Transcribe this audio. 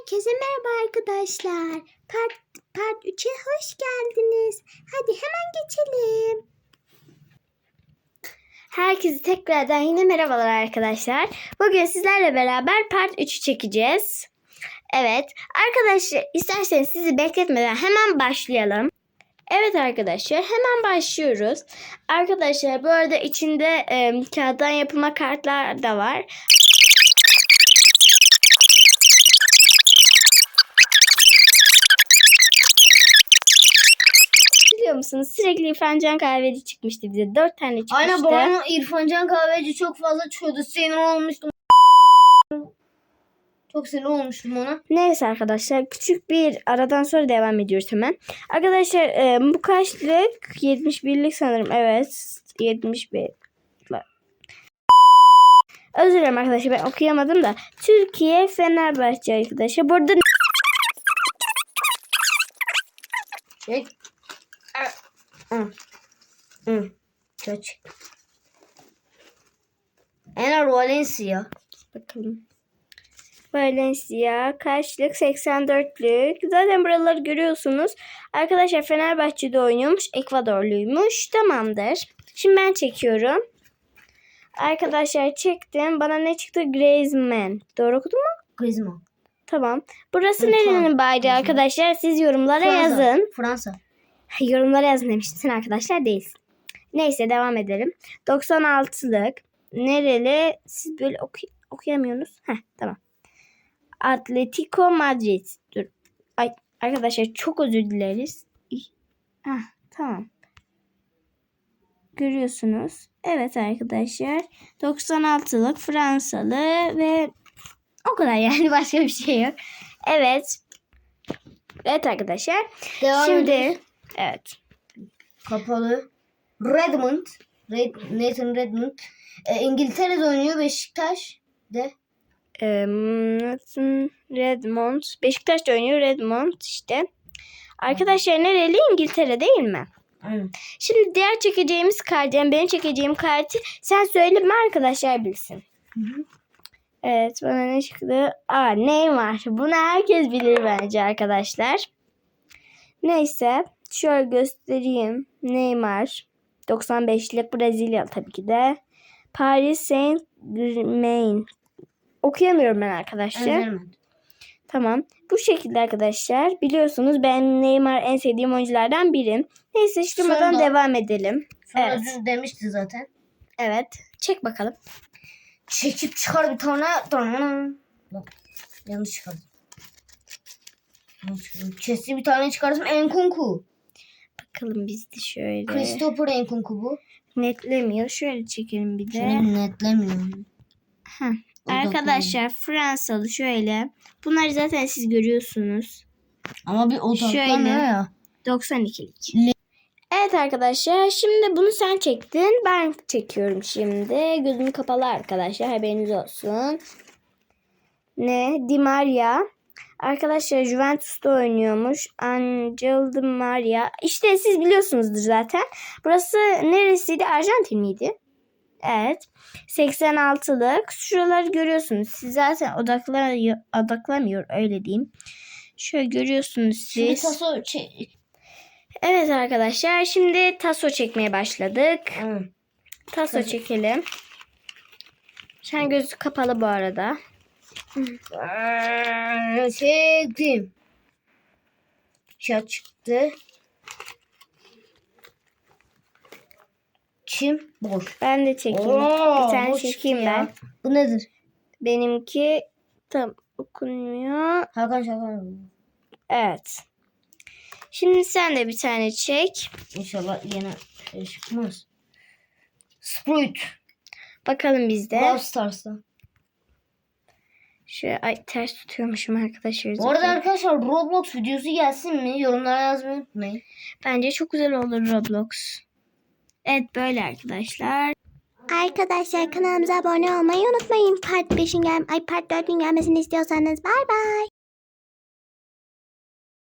Herkese merhaba arkadaşlar. Part, part 3'e hoş geldiniz. Hadi hemen geçelim. Herkese tekrardan yine merhabalar arkadaşlar. Bugün sizlerle beraber part 3'ü çekeceğiz. Evet arkadaşlar isterseniz sizi bekletmeden hemen başlayalım. Evet arkadaşlar hemen başlıyoruz. Arkadaşlar bu arada içinde e, kağıttan yapılma kartlar da var. Biliyor musunuz sürekli İrfan Can kahveci çıkmıştı bize. Dört tane çıkmıştı. Aynen babamla İrfancan kahveci çok fazla çoğdu. Sinir olmuştum. Çok sinir olmuştum ona. Neyse arkadaşlar küçük bir aradan sonra devam ediyoruz hemen. Arkadaşlar e, bu kaçlık? 71'lik sanırım. Evet. 71. Özür dilerim arkadaşlar ben okuyamadım da. Türkiye Fenerbahçe arkadaşlar. Burada Çek. Hı. Hı. Çek. Ener Valencia. bakalım. Valencia kaçlık? 84'lük. Zaten buraları görüyorsunuz. Arkadaşlar Fenerbahçe'de oynuyormuş. Ekvadorluymuş. Tamamdır. Şimdi ben çekiyorum. Arkadaşlar çektim. Bana ne çıktı? Griezmann. Doğru okudum mu? Griezmann. Tamam. Burası Evet, nerenin bayrağı Griezmann. arkadaşlar? Siz yorumlara Fransa. yazın. Fransa. Yorumlara yazın demiştim. Sen arkadaşlar değilsin. Neyse devam edelim. 96'lık. Nereli? Siz böyle oku- okuyamıyorsunuz. Heh tamam. Atletico Madrid. Dur. Ay, arkadaşlar çok özür dileriz. Heh, tamam. Görüyorsunuz. Evet arkadaşlar. 96'lık Fransalı ve o kadar yani başka bir şey yok. Evet. Evet arkadaşlar. Devam Şimdi ediyoruz. Evet. Kapalı. Redmond. Red, Nathan Redmond. E, İngiltere'de oynuyor Beşiktaş. De. Eee, Nathan Redmond. Beşiktaş'ta oynuyor Redmond işte. Arkadaşlar nereli? İngiltere değil mi? Aynen. Şimdi diğer çekeceğimiz kart, yani benim çekeceğim kartı sen söyleme arkadaşlar bilsin. Hı hı. Evet bana ne çıktı? Aa Neymar. Bunu herkes bilir bence arkadaşlar. Neyse şöyle göstereyim. Neymar. 95'lik Brezilya tabii ki de. Paris Saint Germain. Okuyamıyorum ben arkadaşlar. Tamam. Bu şekilde arkadaşlar. Biliyorsunuz ben Neymar en sevdiğim oyunculardan birim. Neyse hiç durmadan Sonra- devam edelim. Sonra Evet. demişti zaten. Evet. Çek bakalım. Çekip çıkar bir tane. Bak yanlış çıkardım. Kesti bir tane çıkardım. Enkunku. Bakalım biz de şöyle. Christopher Enkunku bu. Netlemiyor. Şöyle çekelim bir de. Şöyle netlemiyorum. Heh. Arkadaşlar Fransalı şöyle. Bunları zaten siz görüyorsunuz. Ama bir odaklanmıyor Şöyle. ya. 92'lik. Evet arkadaşlar şimdi bunu sen çektin. Ben çekiyorum şimdi. Gözüm kapalı arkadaşlar haberiniz olsun. Ne? Di Maria. Arkadaşlar Juventus'ta oynuyormuş. Angel Di Maria. İşte siz biliyorsunuzdur zaten. Burası neresiydi? Arjantin miydi? Evet. 86'lık. Şuraları görüyorsunuz. Siz zaten odaklamıyor, odaklamıyor öyle diyeyim. Şöyle görüyorsunuz Şimdi siz. taso çe- Evet arkadaşlar şimdi taso çekmeye başladık. Taso çekelim. Sen gözü kapalı bu arada. Çektim. Şat çıktı. Kim? Boş. Ben de çekeyim. Oo, bir tane çekeyim ya. ben. Bu nedir? Benimki tam okunmuyor. Hakan Şakan. Evet. Şimdi sen de bir tane çek. İnşallah yine şey çıkmaz. Sprite. Bakalım bizde. Brawl Stars'ta. Şöyle ay ters tutuyormuşum arkadaşlar. Bu arada arkadaşlar Roblox videosu gelsin mi? Yorumlara yazmayı unutmayın. Bence çok güzel olur Roblox. Evet böyle arkadaşlar. Arkadaşlar kanalımıza abone olmayı unutmayın. Part 5'in gel ay part 4'ün gelmesini istiyorsanız bay bay.